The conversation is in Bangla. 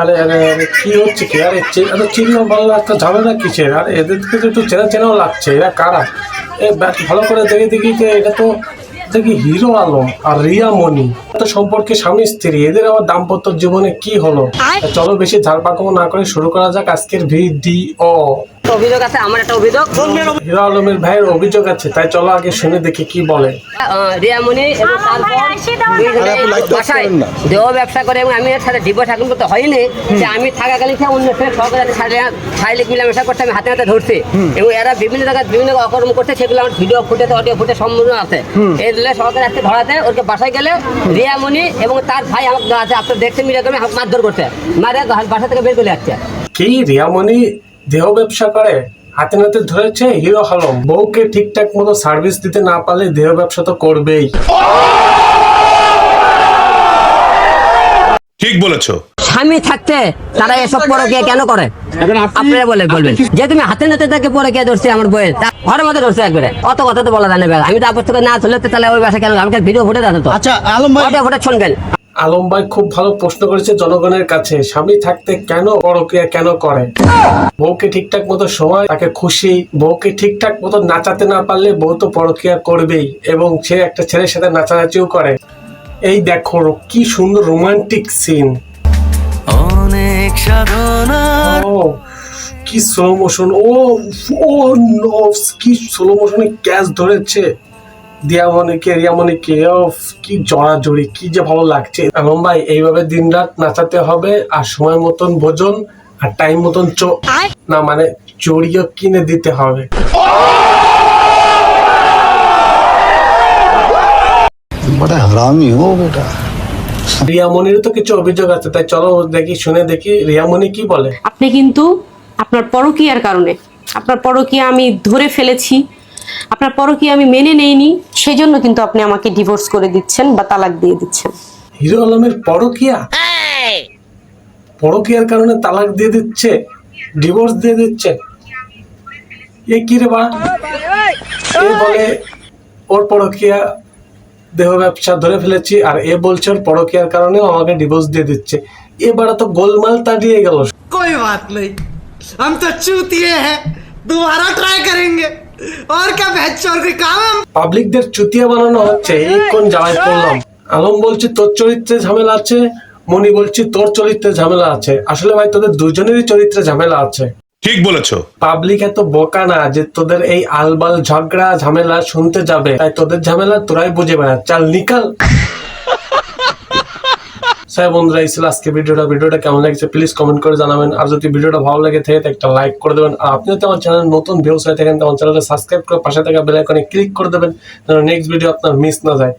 আরে আরে আরে কি হচ্ছে কি? আরে এত চিহ্ন ভালো লাগতো ঝামেলা কিসের? আরে এদেরকে তো একটু চেনা চেনাও লাগছে এরা কারা? এ ভালো করে দেখে দেখি যে এটা তো দেখি হিরো আলম আর রিয়া মনি? তো সম্পর্কে স্বামী স্ত্রী এদের আবার দাম্পত্য জীবনে কি হলো? চলো বেশি ঝাড়পাকমো না করে শুরু করা যাক আজকের ভিডিও। অভিযোগ আছে আমার একটা অভিযোগ। হিরো আলমের ভাইয়ের অভিযোগ আছে তাই চলো আগে শুনে দেখি কি বলে। রিয়ামণি এবং তারপর বাসায় দেহ ব্যবসা করে এবং আমি এর সাথে ডিভোর্স এখন করতে হয়নি। যে আমি থাকাকালীন সে অন্য ছেলে সহকারে শারীরিক মিলামেশা করতে আমি হাতে হাতে ধরছি। এবং এরা বিভিন্ন জায়গায় বিভিন্ন অকর্ম করছে সেগুলো আমার ভিডিও ফুটেতে অডিও ফুটে সম্পূর্ণ আছে। এই দিলে সহকারে আজকে ধরাতে ওকে বাসায় গেলে রিয়ামণি এবং তার ভাই আমাকে আছে আপনার দেখতে মিডিয়া করে মারধর করছে। মারে বাসা থেকে বের করে যাচ্ছে কি রিয়ামণি দেহ ব্যবসা করে হাতে নাতে ধরেছে হিরো আলম বউকে ঠিকঠাক মতো সার্ভিস দিতে না পারলে দেহ ব্যবসা তো করবেই। ঠিক বলেছ। স্বামী থাকতে তারা এসব পরকিয়া কেন করে? আপনারা বলে বলবেন। যে তুমি হাতে নাতে তাকে পরকিয়া ধরছে আমার বইয়ের ঘরের মধ্যে ধরছে একবারে। অত কথা তো বলা যায় না আমি তো আপনার থেকে না তো তাহলে ওই বাসা কেন? আমাকে ভিডিও ফুটে আচ্ছা আলম ভাই ফুটে শুনবেন। আলম ভাই খুব ভালো প্রশ্ন করেছে জনগণের কাছে। স্বামী থাকতে কেন পরক্রিয়া কেন করে? বউকে ঠিকঠাক মতো সময় তাকে খুশি। বউকে ঠিকঠাক মতো নাচাতে না পারলে বউ তো পরক্রিয়া করবেই এবং সে একটা ছেলের সাথে নাচানাচিও করে। এই দেখো কি সুন্দর রোমান্টিক সিন। অনেক সাধনা। কি স্লো মোশন ও ও নো কি স্লো মোশনে ক্যাচ ধরেছে। দিয়ামণিকে রিয়ামণিকে কি জড়াজড়ি কি যে ভালো লাগছে। এবং ভাই এইভাবে দিন রাত নাচাতে হবে আর সময় মতন ভোজন আর টাইম মতন না মানে চড়িও কিনে দিতে হবে। তো কিছু অভিযোগ আছে তাই চলো দেখি শুনে দেখি রিয়ামণি কি বলে? আপনি কিন্তু আপনার পরকিয়ার কারণে আপনার পরকিয়া আমি ধরে ফেলেছি। আপনার পরকীয়া আমি মেনে নেইনি সেই জন্য কিন্তু আপনি আমাকে ডিভোর্স করে দিচ্ছেন বা তালাক দিয়ে দিচ্ছেন হিরো আলমের পরকিয়া পরকিয়ার কারণে তালাক দিয়ে দিচ্ছে ডিভোর্স দিয়ে দিচ্ছে এ কি রে বা এ বলে ওর পরকিয়া দেহ ব্যবসা ধরে ফেলেছি আর এ বলছে ওর পরকিয়ার কারণেও আমাকে ডিভোর্স দিয়ে দিচ্ছে এবারে তো গোলমাল তাড়িয়ে গেল कोई बात नहीं हम तो चूतिए हैं दोबारा ट्राई करेंगे और क्या बहचोर के काम है हम পাবলিকদের চুতিয়া বানানো হচ্ছে এই কোন জ্বালায় পড়লাম আলম বলছে তোর চরিত্রে ঝামেলা আছে মনি বলছে তোর চরিত্রে ঝামেলা আছে আসলে ভাই তোদের দুজনেরই চরিত্রে ঝামেলা আছে ঠিক বলেছো পাবলিক এত বোকা না যে তোদের এই আলবাল ঝগড়া ঝামেলা শুনতে যাবে তাই তোদের ঝামেলা তোরাই বুঝে বেড়া চাল নিকাল স্যার বন্ধুরা, এই ছিল আজকে ভিডিওটা। ভিডিওটা কেমন লাগছে প্লিজ কমেন্ট করে জানাবেন। আর যদি ভিডিওটা ভালো লাগে থাকে একটা লাইক করে দেবেন। আর আপনি যদি আমার চ্যানেল নতুন ভিউস হয়ে থাকেন, তো আমার চ্যানেলটা সাবস্ক্রাইব করে পাশে থাকা বেল আইকনে ক্লিক করে দেবেন, যেন নেক্সট ভিডিও আপনার মিস না যায়।